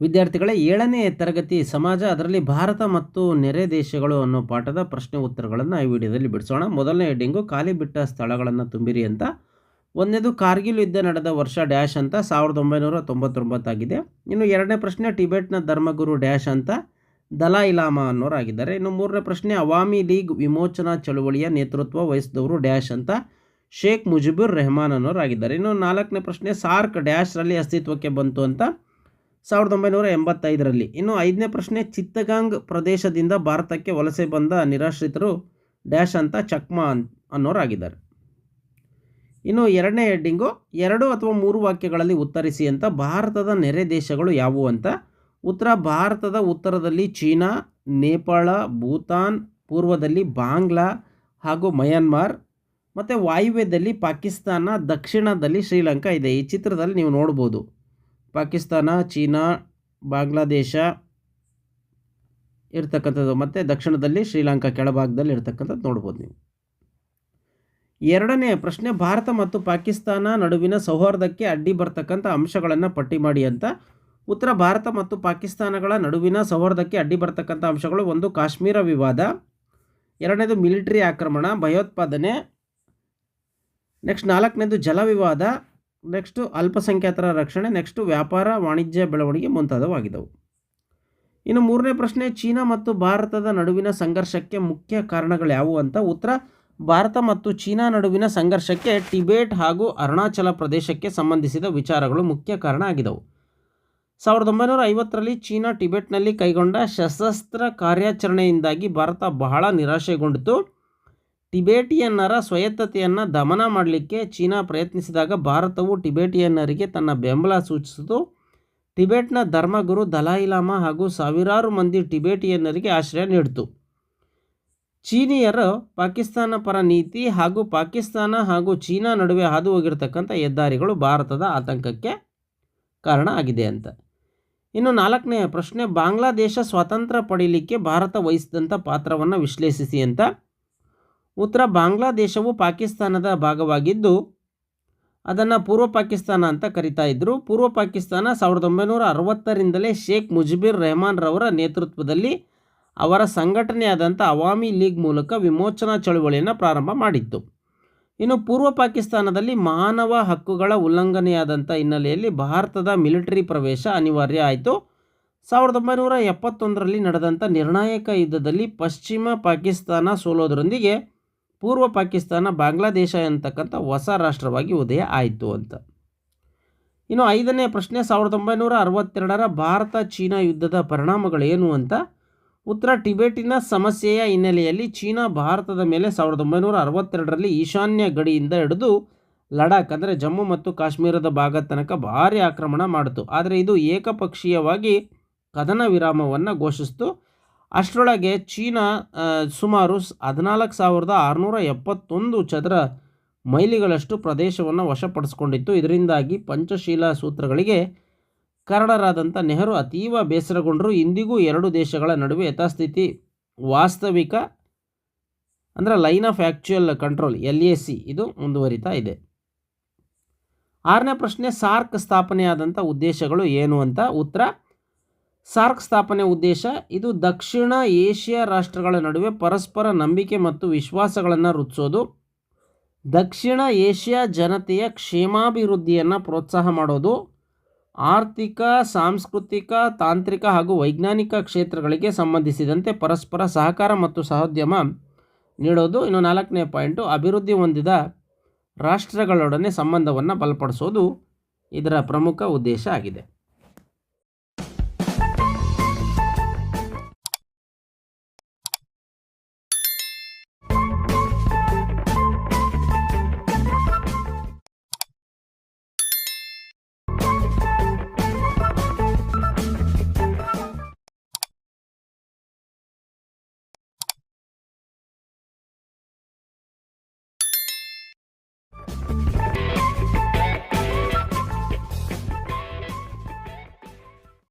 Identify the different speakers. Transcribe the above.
Speaker 1: ವಿದ್ಯಾರ್ಥಿಗಳೇ, ಏಳನೇ ತರಗತಿ ಸಮಾಜ, ಅದರಲ್ಲಿ ಭಾರತ ಮತ್ತು ನೆರೆ ದೇಶಗಳು ಅನ್ನೋ ಪಾಠದ ಪ್ರಶ್ನೆ ಉತ್ತರಗಳನ್ನು ಈ ವಿಡಿಯೋದಲ್ಲಿ ಬಿಡಿಸೋಣ. ಮೊದಲನೇ ಹೆಡ್ಡಿಂಗು ಖಾಲಿ ಬಿಟ್ಟ ಸ್ಥಳಗಳನ್ನು ತುಂಬಿರಿ ಅಂತ. ಒಂದನೇದು, ಕಾರ್ಗಿಲ್ ಯುದ್ಧ ನಡೆದ ವರ್ಷ ಡ್ಯಾಶ್ ಅಂತ, ಸಾವಿರದ ಒಂಬೈನೂರ ತೊಂಬತ್ತೊಂಬತ್ತಾಗಿದೆ ಇನ್ನು ಎರಡನೇ ಪ್ರಶ್ನೆ, ಟಿಬೆಟ್ನ ಧರ್ಮಗುರು ಡ್ಯಾಶ್ ಅಂತ ದಲಾಯಿ ಲಾಮಾ ಅನ್ನೋರಾಗಿದ್ದಾರೆ. ಇನ್ನು ಮೂರನೇ ಪ್ರಶ್ನೆ, ಅವಾಮಿ ಲೀಗ್ ವಿಮೋಚನಾ ಚಳುವಳಿಯ ನೇತೃತ್ವ ವಹಿಸಿದವರು ಡ್ಯಾಶ್ ಅಂತ, ಶೇಖ್ ಮುಜಿಬುರ್ ರೆಹಮಾನ್ ಅನ್ನೋರಾಗಿದ್ದಾರೆ. ಇನ್ನು ನಾಲ್ಕನೇ ಪ್ರಶ್ನೆ, ಸಾರ್ಕ್ ಡ್ಯಾಶ್ರಲ್ಲಿ ಅಸ್ತಿತ್ವಕ್ಕೆ ಬಂತು ಅಂತ. ಸಾವಿರದ ಒಂಬೈನೂರ ಎಂಬತ್ತೈದರಲ್ಲಿ. ಇನ್ನು ಐದನೇ ಪ್ರಶ್ನೆ, ಚಿತ್ತಗಾಂಗ್ ಪ್ರದೇಶದಿಂದ ಭಾರತಕ್ಕೆ ವಲಸೆ ಬಂದ ನಿರಾಶ್ರಿತರು ಡ್ಯಾಶ್ ಅಂತ ಚಕ್ಮಾ ಅನ್, ಅನ್ನೋರಾಗಿದ್ದಾರೆ. ಇನ್ನು ಎರಡನೇ ಹೆಡ್ಡಿಂಗು, ಎರಡು ಅಥವಾ ಮೂರು ವಾಕ್ಯಗಳಲ್ಲಿ ಉತ್ತರಿಸಿ ಅಂತ, ಭಾರತದ ನೆರೆ ದೇಶಗಳು ಯಾವುವು ಅಂತ. ಉತ್ತರ, ಭಾರತದ ಉತ್ತರದಲ್ಲಿ ಚೀನಾ, ನೇಪಾಳ, ಭೂತಾನ್, ಪೂರ್ವದಲ್ಲಿ ಬಾಂಗ್ಲಾ ಹಾಗೂ ಮಯನ್ಮಾರ್, ಮತ್ತು ವಾಯುವ್ಯದಲ್ಲಿ ಪಾಕಿಸ್ತಾನ, ದಕ್ಷಿಣದಲ್ಲಿ ಶ್ರೀಲಂಕಾ ಇದೆ. ಈ ಚಿತ್ರದಲ್ಲಿ ನೀವು ನೋಡ್ಬೋದು. ಪಾಕಿಸ್ತಾನ, ಚೀನಾ, ಬಾಂಗ್ಲಾದೇಶ ಇರ್ತಕ್ಕಂಥದ್ದು. ಮತ್ತು ದಕ್ಷಿಣದಲ್ಲಿ ಶ್ರೀಲಂಕಾ ಕೆಳಭಾಗದಲ್ಲಿ ಇರ್ತಕ್ಕಂಥದ್ದು ನೋಡ್ಬೋದು ನೀವು. ಎರಡನೇ ಪ್ರಶ್ನೆ, ಭಾರತ ಮತ್ತು ಪಾಕಿಸ್ತಾನ ನಡುವಿನ ಸೌಹಾರ್ದಕ್ಕೆ ಅಡ್ಡಿ ಬರ್ತಕ್ಕಂಥ ಅಂಶಗಳನ್ನು ಪಟ್ಟಿ ಮಾಡಿ ಅಂತ. ಉತ್ತರ, ಭಾರತ ಮತ್ತು ಪಾಕಿಸ್ತಾನಗಳ ನಡುವಿನ ಸೌಹಾರ್ದಕ್ಕೆ ಅಡ್ಡಿ ಬರ್ತಕ್ಕಂಥ ಅಂಶಗಳು ಒಂದು, ಕಾಶ್ಮೀರ ವಿವಾದ. ಎರಡನೇದು, ಮಿಲಿಟರಿ ಆಕ್ರಮಣ, ಭಯೋತ್ಪಾದನೆ. ನೆಕ್ಸ್ಟ್ ನಾಲ್ಕನೇದು, ಜಲ ವಿವಾದ. ನೆಕ್ಸ್ಟು ಅಲ್ಪಸಂಖ್ಯಾತರ ರಕ್ಷಣೆ. ನೆಕ್ಸ್ಟು ವ್ಯಾಪಾರ, ವಾಣಿಜ್ಯ ಬೆಳವಣಿಗೆ ಮುಂತಾದವಾಗಿದ್ದವು ಇನ್ನು ಮೂರನೇ ಪ್ರಶ್ನೆ, ಚೀನಾ ಮತ್ತು ಭಾರತದ ನಡುವಿನ ಸಂಘರ್ಷಕ್ಕೆ ಮುಖ್ಯ ಕಾರಣಗಳು ಯಾವುವು ಅಂತ ಉತ್ತರ, ಭಾರತ ಮತ್ತು ಚೀನಾ ನಡುವಿನ ಸಂಘರ್ಷಕ್ಕೆ ಟಿಬೇಟ್ ಹಾಗೂ ಅರುಣಾಚಲ ಪ್ರದೇಶಕ್ಕೆ ಸಂಬಂಧಿಸಿದ ವಿಚಾರಗಳು ಮುಖ್ಯ ಕಾರಣ ಆಗಿದವು. ಸಾವಿರದ ಒಂಬೈನೂರ ಐವತ್ತರಲ್ಲಿ ಚೀನಾ ಟಿಬೆಟ್ನಲ್ಲಿ ಕೈಗೊಂಡ ಸಶಸ್ತ್ರ ಕಾರ್ಯಾಚರಣೆಯಿಂದಾಗಿ ಭಾರತ ಬಹಳ ನಿರಾಶೆಗೊಂಡಿತು ಟಿಬೇಟಿಯನ್ನರ ಸ್ವಾಯತ್ತತೆಯನ್ನು ದಮನ ಮಾಡಲಿಕ್ಕೆ ಚೀನಾ ಪ್ರಯತ್ನಿಸಿದಾಗ ಭಾರತವು ಟಿಬೇಟಿಯನ್ನರಿಗೆ ತನ್ನ ಬೆಂಬಲ ಸೂಚಿಸಿತು. ಟಿಬೆಟ್ನ ಧರ್ಮಗುರು ದಲಾಯಿಲಾಮ ಹಾಗೂ ಸಾವಿರಾರು ಮಂದಿ ಟಿಬೇಟಿಯನ್ನರಿಗೆ ಆಶ್ರಯ ನೀಡಿತು. ಚೀನಿಯರು ಪಾಕಿಸ್ತಾನ ಪರ ನೀತಿ ಹಾಗೂ ಪಾಕಿಸ್ತಾನ ಹಾಗೂ ಚೀನಾ ನಡುವೆ ಹಾದು ಹೋಗಿರ್ತಕ್ಕಂಥ ಹೆದ್ದಾರಿಗಳು ಭಾರತದ ಆತಂಕಕ್ಕೆ ಕಾರಣ ಆಗಿದೆ ಅಂತ. ಇನ್ನು ನಾಲ್ಕನೆಯ ಪ್ರಶ್ನೆ, ಬಾಂಗ್ಲಾದೇಶ ಸ್ವಾತಂತ್ರ್ಯ ಪಡೀಲಿಕ್ಕೆ ಭಾರತ ವಹಿಸಿದಂಥ ಪಾತ್ರವನ್ನು ವಿಶ್ಲೇಷಿಸಿ ಅಂತ. ಉತ್ತರ ಬಾಂಗ್ಲಾದೇಶವು ಪಾಕಿಸ್ತಾನದ ಭಾಗವಾಗಿದ್ದು, ಅದನ್ನು ಪೂರ್ವ ಪಾಕಿಸ್ತಾನ ಅಂತ ಕರಿತಾ ಇದ್ದರು ಪೂರ್ವ ಪಾಕಿಸ್ತಾನ ಸಾವಿರದ ಒಂಬೈನೂರ ಅರವತ್ತರಿಂದಲೇ ಶೇಖ್ ಮುಜಿಬಿರ್ ರೆಹಮಾನ್ ರವರ ನೇತೃತ್ವದಲ್ಲಿ ಅವರ ಸಂಘಟನೆಯಾದಂಥ ಅವಾಮಿ ಲೀಗ್ ಮೂಲಕ ವಿಮೋಚನಾ ಚಳುವಳಿಯನ್ನು ಪ್ರಾರಂಭ ಮಾಡಿತ್ತು. ಇನ್ನು ಪೂರ್ವ ಪಾಕಿಸ್ತಾನದಲ್ಲಿ ಮಾನವ ಹಕ್ಕುಗಳ ಉಲ್ಲಂಘನೆಯಾದಂಥ ಹಿನ್ನೆಲೆಯಲ್ಲಿ ಭಾರತದ ಮಿಲಿಟರಿ ಪ್ರವೇಶ ಅನಿವಾರ್ಯ ಆಯಿತು. ಸಾವಿರದ ಒಂಬೈನೂರ ಎಪ್ಪತ್ತೊಂದರಲ್ಲಿ ನಡೆದಂಥ ನಿರ್ಣಾಯಕ ಯುದ್ಧದಲ್ಲಿ ಪಶ್ಚಿಮ ಪಾಕಿಸ್ತಾನ ಸೋಲೋದರೊಂದಿಗೆ ಪೂರ್ವ ಪಾಕಿಸ್ತಾನ ಬಾಂಗ್ಲಾದೇಶ ಅಂತಕ್ಕಂಥ ಹೊಸ ರಾಷ್ಟ್ರವಾಗಿ ಉದಯ ಆಯಿತು ಅಂತ. ಇನ್ನು ಐದನೇ ಪ್ರಶ್ನೆ, ಸಾವಿರದ ಒಂಬೈನೂರ ಅರವತ್ತೆರಡರ ಭಾರತ ಚೀನಾ ಯುದ್ಧದ ಪರಿಣಾಮಗಳೇನು ಅಂತ. ಉತ್ತರ ಟಿಬೆಟಿನ ಸಮಸ್ಯೆಯ ಹಿನ್ನೆಲೆಯಲ್ಲಿ ಚೀನಾ ಭಾರತದ ಮೇಲೆ ಸಾವಿರದ ಒಂಬೈನೂರ ಅರವತ್ತೆರಡರಲ್ಲಿ ಈಶಾನ್ಯ ಗಡಿಯಿಂದ ಹಿಡಿದು ಲಡಾಖ್ ಅಂದರೆ ಜಮ್ಮು ಮತ್ತು ಕಾಶ್ಮೀರದ ಭಾಗದ ತನಕ ಭಾರಿ ಆಕ್ರಮಣ ಮಾಡಿತು. ಆದರೆ ಇದು ಏಕಪಕ್ಷೀಯವಾಗಿ ಕದನ ವಿರಾಮವನ್ನು ಘೋಷಿಸಿತು. ಅಷ್ಟರೊಳಗೆ ಚೀನಾ ಸುಮಾರು ಹದಿನಾಲ್ಕು ಸಾವಿರದ ಆರುನೂರ ಎಪ್ಪತ್ತೊಂದು ಚದರ ಮೈಲಿಗಳಷ್ಟು ಪ್ರದೇಶವನ್ನು ವಶಪಡಿಸಿಕೊಂಡಿತ್ತು. ಇದರಿಂದಾಗಿ ಪಂಚಶೀಲ ಸೂತ್ರಗಳಿಗೆ ಕಾರಣರಾದಂಥ ನೆಹರು ಅತೀವ ಬೇಸರಗೊಂಡರು. ಇಂದಿಗೂ ಎರಡು ದೇಶಗಳ ನಡುವೆ ಯಥಾಸ್ಥಿತಿ ವಾಸ್ತವಿಕ ಅಂದರೆ line of actual control, L A C ಇದು ಮುಂದುವರಿತಾ ಇದೆ. ಆರನೇ ಪ್ರಶ್ನೆ, ಸಾರ್ಕ್ ಸ್ಥಾಪನೆಯಾದಂಥ ಉದ್ದೇಶಗಳು ಏನು ಅಂತ? ಉತ್ತರ ಸಾರ್ಕ್ ಸ್ಥಾಪನೆ ಉದ್ದೇಶ, ಇದು ದಕ್ಷಿಣ ಏಷ್ಯಾ ರಾಷ್ಟ್ರಗಳ ನಡುವೆ ಪರಸ್ಪರ ನಂಬಿಕೆ ಮತ್ತು ವಿಶ್ವಾಸಗಳನ್ನು ವೃದ್ಧಿಸೋದು ದಕ್ಷಿಣ ಏಷ್ಯಾ ಜನತೆಯ ಕ್ಷೇಮಾಭಿವೃದ್ಧಿಯನ್ನು ಪ್ರೋತ್ಸಾಹ ಮಾಡೋದು. ಆರ್ಥಿಕ, ಸಾಂಸ್ಕೃತಿಕ, ತಾಂತ್ರಿಕ ಹಾಗೂ ವೈಜ್ಞಾನಿಕ ಕ್ಷೇತ್ರಗಳಿಗೆ ಸಂಬಂಧಿಸಿದಂತೆ ಪರಸ್ಪರ ಸಹಕಾರ ಮತ್ತು ಸಹೋದ್ಯಮ ನೀಡೋದು. ಇನ್ನು ನಾಲ್ಕನೇ ಪಾಯಿಂಟು, ಅಭಿವೃದ್ಧಿ ಹೊಂದಿದ ರಾಷ್ಟ್ರಗಳೊಡನೆ ಸಂಬಂಧವನ್ನು ಬಲಪಡಿಸೋದು. ಇದರ ಪ್ರಮುಖ ಉದ್ದೇಶ ಆಗಿದೆ.